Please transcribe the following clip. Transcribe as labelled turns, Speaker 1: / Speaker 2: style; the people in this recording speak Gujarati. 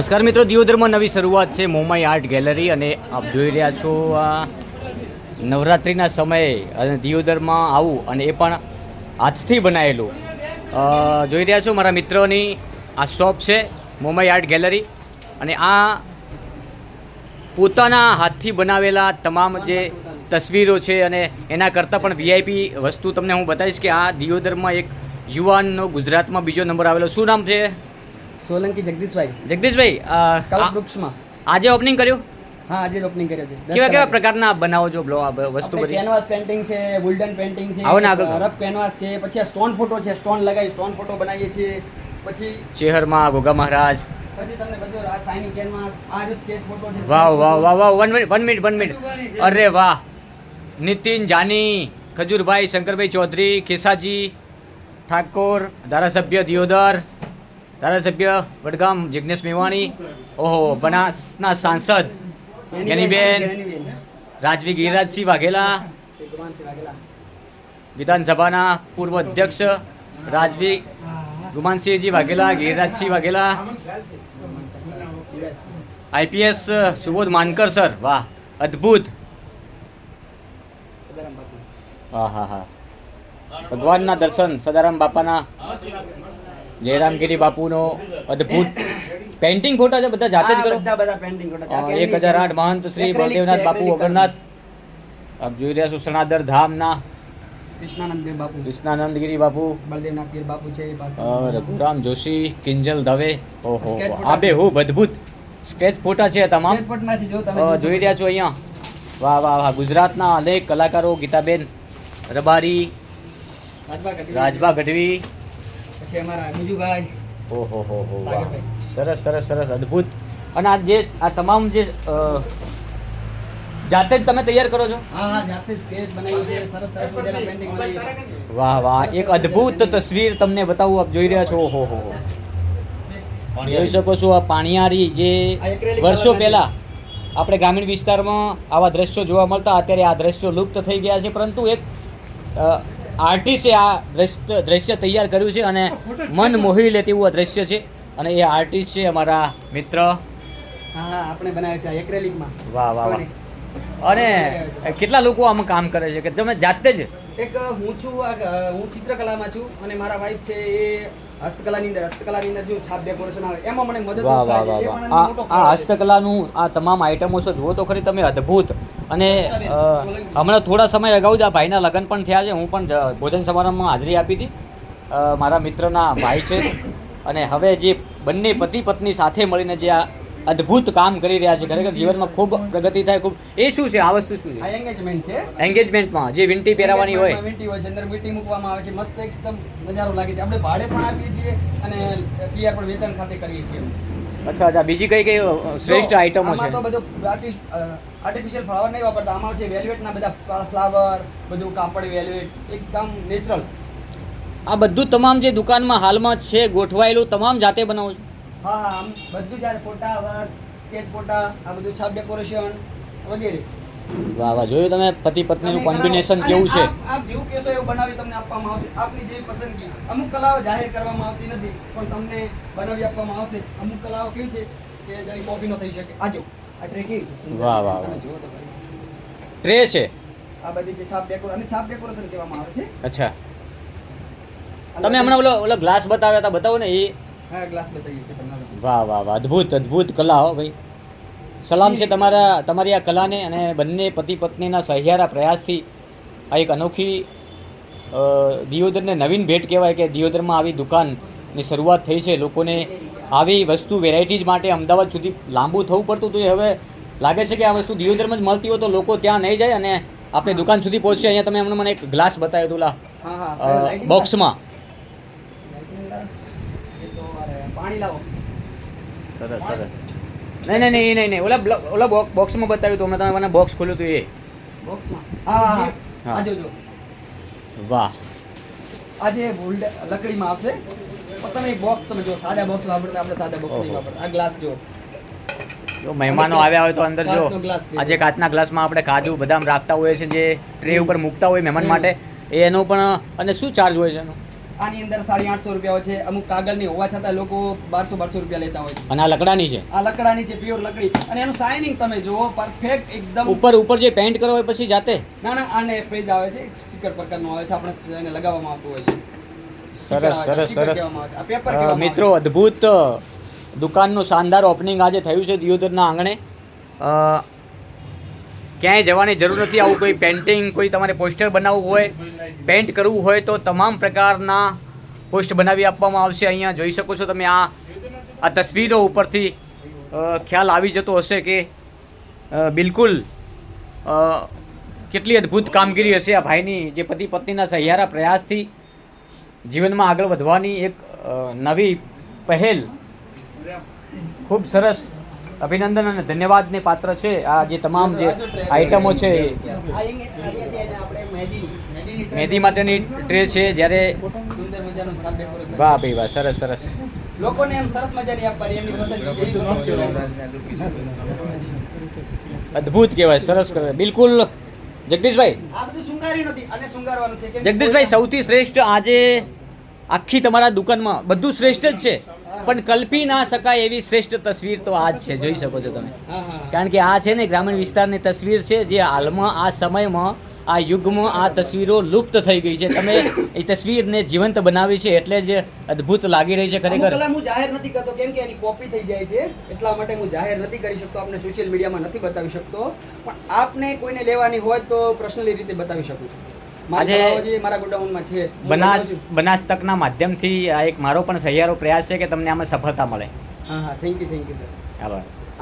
Speaker 1: નમસ્કાર મિત્રો, દિયોદરમાં નવી શરૂઆત છે મોમાઈ આર્ટ ગેલેરી અને આપ જોઈ રહ્યા છો આ નવરાત્રિના સમયે અને દિયોદરમાં આવું અને એ પણ હાથથી બનાવેલું જોઈ રહ્યા છો મારા મિત્રોની, આ શોપ છે મોમાઈ આર્ટ ગેલેરી અને આ પોતાના હાથથી બનાવેલા તમામ જે તસવીરો છે અને એના કરતાં પણ વીઆઈપી વસ્તુ તમને હું બતાવીશ કે આ દિયોદરમાં એક યુવાનનો ગુજરાતમાં બીજો નંબર આવેલો. શું નામ છે?
Speaker 2: સોલંકી જગદીશભાઈ.
Speaker 1: જગદીશભાઈ
Speaker 2: કલ્પવૃક્ષમાં
Speaker 1: આજે ઓપનિંગ કર્યું?
Speaker 2: હા આજે જ ઓપનિંગ કર્યો છે.
Speaker 1: કેવા કેવા પ્રકારના બનાવો છો બ્લો આ વસ્તુ બધી?
Speaker 2: કેનવાસ પેન્ટિંગ છે વુલ્ડન પેન્ટિંગ છે. રફ કેનવાસ છે પછી આ સ્ટોન ફોટો છે સ્ટોન લગાવી સ્ટોન ફોટો બનાવીએ છીએ. પછી
Speaker 1: ચેહરમાં ગોગા મહારાજ.
Speaker 2: પછી તમને બધું આ સાઇનિંગ કેનવાસ આ જો સ્કેચ ફોટો છે.
Speaker 1: વાહ વાહ વાહ વાહ one minute one minute one minute અરે વાહ. નીતિન જાની ખજૂરભાઈ શંકરભાઈ ચૌધરી કેસાજી ઠાકોર ધારાસભ્ય દિયોદર. ધારાસભ્ય વડગામ જિજ્ઞેશ મેવાણી ઓહો બનાસના સાંસદ જ્ઞાનીબેન. રાજવી ગિરિરાજસિંહ વાઘેલા. વિધાનસભાના પૂર્વ અધ્યક્ષ રાજવી ગુમાનસિંહજી વાઘેલા ગિરિરાજસિંહ વાઘેલા આઈપીએસ સુબોધ માનકર સર વાહ અદ્ભુત હા હા હા ભગવાનના દર્શન સદારામ બાપાના જયરામગીરી બાપુનો અદ્ભુત પેન્ટિંગ ફોટા છે બધા જાતે જ કરો.
Speaker 2: બધા પેન્ટિંગ ફોટો
Speaker 1: એક હજાર આઠ. મહંત શ્રી બળદેવનાથ બાપુ અગરનાથ આપ જોઈ રહ્યા છો સણાદર ધામના.
Speaker 2: બાપુ.
Speaker 1: કૃષ્ણાનંદગીરી બાપુ.
Speaker 2: છે
Speaker 1: રઘુરામ જોશી કિંજલ દવે. ઓહો
Speaker 2: Sketch photos.
Speaker 1: આ બે ખૂબ અદ્ભુત. સ્કેચ ફોટા છે તમામ. જોઈ રહ્યા છો અહીંયા. વાહ વાહ વાહ ગુજરાતના અનેક કલાકારો ગીતાબેન રબારી
Speaker 2: રાજભા
Speaker 1: ગઢવી
Speaker 2: પછી અમારા બીજુભાઈ
Speaker 1: ઓહો હો હો વાહ. સરસ સરસ સરસ અદ્ભુત. અને આ જે આ તમામ જે જાતે જ તમે તૈયાર કરો છો?
Speaker 2: હા હા જાતે સ્કેચ બનાવી છે સરસ સરસ મજાના પેન્ટિંગ બનાવી
Speaker 1: વાહ વાહ એક અદ્ભુત તસવીર તમને બતાવું આપ જોઈ રહ્યા છો. ઓહો હો હો. જોઈ શકો છો આ પાણીયારી જે વર્ષો પહેલા આપણે ગ્રામીણ વિસ્તારમાં આવા દ્રશ્યો જોવા મળતા અત્યારે આ દ્રશ્યો લુપ્ત થઈ ગયા છે. પરંતુ એક આર્ટિસ્ટે આ દ્રશ્ય દ્રશ્ય તૈયાર કર્યું છે અને મન મોહી લે તેવું આ દ્રશ્ય છે. અને એ આર્ટિસ્ટ છે અમારા મિત્ર.
Speaker 2: હા આપણે બનાવ્યા છે એક્રેલિકમાં.
Speaker 1: વાહ વાહ વાહ. અને કેટલા લોકો આમાં કામ કરે છે કે તમે જાતે જ?
Speaker 2: એક હું છું હું ચિત્રકલામાં છું અને મારા વાઈફ છે એ હસ્તકલાની અંદર હસ્તકલાની અંદર જો છાપ ડેકોરેશન આવે એમાં મને મદદ
Speaker 1: વાહ વાહ વાહ આ હસ્તકલાનું આ તમામ આઇટમો છે જુઓ તો ખરી તમે અદ્ભુત અને હમણાં થોડા સમય અગાઉ જ આ ભાઈના લગ્ન પણ થયા છે. હું પણ ભોજન સમારંભમાં હાજરી આપી હતી. મારા મિત્રના ભાઈ છે. અને હવે જે બંને પતિ પત્ની સાથે મળીને જે આ અદ્ભુત કામ કરી રહ્યા છે ખરેખર જીવનમાં ખૂબ પ્રગતિ થાય ખૂબ એ શું છે? આ વસ્તુ શું છે?
Speaker 2: એન્ગેજમેન્ટ છે.
Speaker 1: એન્ગેજમેન્ટમાં જે વિંટી પહેરાવાની હોય.
Speaker 2: વિંટી હોય અંદર વીંટી મૂકવામાં આવે છે. મસ્ત એકદમ નજારો લાગે છે. આપણે ભાડે પણ આપીએ છીએ અને તૈયાર પણ વેચાણ ખાતે કરીએ છીએ.
Speaker 1: અચ્છા અચ્છા બીજી કઈ કઈ શ્રેષ્ઠ આઈટમો છે
Speaker 2: તો બધું આર્ટિફિશિયલ ફ્લાવર નહીં વાપરતા. આમાં છે વેલ્વેટના બધા ફ્લાવર બધું કાપડ વેલ્વેટ એકદમ નેચરલ
Speaker 1: આ બધું તમામ જે દુકાનમાં હાલમાં છે ગોઠવાયેલું તમામ જાતે બનાવો છો?
Speaker 2: હા હા આમ બધું જાતે ફોટા વર્ક સ્કેચ ફોટા આ બધું છાપ ડેકોરેશન વગેરે.
Speaker 1: વાહ વાહ. જોયું તમે પતિ પત્નીનું કોમ્બિનેશન કેવું છે?
Speaker 2: આપ- જેવું કહેશો એવું બનાવી તમને આપવામાં આવશે. આપની જેવી પસંદગી. અમુક કલાઓ જાહેર કરવામાં આવતી નથી પણ તમને બનાવી આપવામાં આવશે. અમુક કલાઓ કેવી છે કે જરી કોપી ન થઈ શકે. આ ટ્રે આ છે?
Speaker 1: વાહ, વાહ. ટ્રે છે?
Speaker 2: આ બધી છે છાપ ડેકોર અને છાપ ડેકોરેશન કહેવામાં આવે છે.
Speaker 1: અચ્છા. તમે હમણાં ઓલો ઓલો ગ્લાસ બતાવ્યા હતા. બતાવો ને એ.
Speaker 2: હા ગ્લાસ બતાવીએ છીએ તમને.
Speaker 1: વાહ વાહ વાહ. અદ્ભુત અદ્ભુત કલા હો ભાઈ. સલામ છે તમારા તમારી આ કલાને અને બંને પતિ પત્નીના સહિયારા પ્રયાસથી આ એક અનોખી દિયોદરને નવીન ભેટ કહેવાય કે દિયોદરમાં આવી દુકાનની શરૂઆત થઈ છે. લોકોને આવી વસ્તુ વેરાયટીઝ માટે અમદાવાદ સુધી લાંબુ થવું પડતું હતું. હવે લાગે છે કે આ વસ્તુ દિયોદરમાં જ મળતી હોય તો લોકો ત્યાં નહીં જાય અને આપણે દુકાન સુધી પહોંચશે. અહીંયા તમે હમણાં મને એક ગ્લાસ બતાવ્યો બોક્સમાં.
Speaker 2: તો પાણી લાવો.
Speaker 1: સરસ સરસ. નહીં નહીં નહીં નહીં નહીં. ઓલા ઓલા બોક- બોક્સમાં બતાવ્યું તો હમણાં તમે મને બોક્સ ખોલ્યું હતું એ.
Speaker 2: બોક્સમાં? હા હા. જોજો
Speaker 1: વાહ.
Speaker 2: આજે જે લકડીમાં આવશે. પણ તમે બોક્સ તમે જો સાદા બોક્સ વાપરતા આપણે સાદા બોક્સ નહીં વાપરતા. આ ગ્લાસ જો.
Speaker 1: જો મહેમાનો આવ્યા હોય તો અંદર જો. આજે કાચના ગ્લાસમાં આપણે કાજુ બદામ રાખતા હોઈએ છીએ જે ટ્રે ઉપર મૂકતા હોય મહેમાન માટે. એ એનો પણ અને શું ચાર્જ હોય છે એનો?
Speaker 2: આની અંદર સાડી આઠસો રૂપિયા હોય છે. અમુક કાગળની હોવા છતાં લોકો બારસો બારસો રૂપિયા લેતા હોય છે.
Speaker 1: અને આ લકડાની છે?
Speaker 2: આ લકડાની છે પ્યોર લકડી. અને એનું શાઇનિંગ તમે જુઓ પરફેક્ટ એકદમ
Speaker 1: ઉપર ઉપર જે પેન્ટ કરો હોય પછી જાતે?
Speaker 2: ના ના આને પેજ આવે છે સ્ટીકર પ્રકારનો આવે છે આપણે એને લગાવવામાં આવતું હોય છે.
Speaker 1: સરસ સરસ સરસ. મિત્રો અદ્ભુત દુકાનનું શાનદાર ઓપનિંગ આજે થયું છે દિયોદરના આંગણે. અ, ક્યાંય જવાની જરૂર નથી. આવું કોઈ પેન્ટિંગ કોઈ તમારે પોસ્ટર બનાવવું હોય પેન્ટ કરવું હોય તો તમામ પ્રકારના પોસ્ટ બનાવી આપવામાં આવશે. અહીંયા જોઈ શકો છો તમે આ આ તસવીરો ઉપરથી ખ્યાલ આવી જતો હશે કે બિલકુલ કેટલી અદ્ભુત કામગીરી હશે આ ભાઈની, જે પતિ પત્નીના સહિયારા પ્રયાસથી જીવનમાં આગળ વધવાની એક નવી પહેલ. ખૂબ સરસ અભિનંદન અને ધન્યવાદને પાત્ર છે આ જે તમામ જે આઇટમો છે. મહેંદી માટેની ટ્રે છે જ્યારે. વાહ ભાઈ વાહ સરસ સરસ.
Speaker 2: લોકોને એમ સરસ મજાની આપવાની એમની પસંદગી
Speaker 1: અદ્ભુત કહેવાય સરસ કહેવાય. બિલકુલ. જગદીશભાઈ.
Speaker 2: આ બધું શૃંગારી નથી અને શૃંગારવાનું છે.
Speaker 1: જગદીશભાઈ સૌથી શ્રેષ્ઠ આજે આખી તમારા દુકાનમાં બધું શ્રેષ્ઠ જ છે. પણ કલ્પી ના શકાય એવી શ્રેષ્ઠ તસવીર તો આ જ છે. જોઈ શકો છો તમે. કારણ કે આ છે ને ગ્રામીણ વિસ્તારની તસવીર છે જે હાલમાં આ સમયમાં આ યુગમાં આ તસવીરો લુપ્ત થઈ ગઈ છે. તમે એ તસવીરને જીવંત બનાવી છે એટલે જ અદ્ભુત લાગી રહી છે ખરેખર.
Speaker 2: હું જાહેર નથી કરતો. કેમ કે એની કોપી થઈ જાય છે. એટલા માટે હું જાહેર નથી કરી શકતો. આપને સોશિયલ મીડિયામાં નથી બતાવી શકતો. પણ આપને કોઈને લેવાની હોય તો પર્સનલી રીતે બતાવી શકું છું.
Speaker 1: આજે
Speaker 2: મારા ગોડાઉનમાં છે.
Speaker 1: બનાસ બનાસ તકના માધ્યમથી આ એક મારો પણ સહિયારો પ્રયાસ છે કે તમને આમાં સફળતા મળે.
Speaker 2: હા હા thank you thank you sir
Speaker 1: આભાર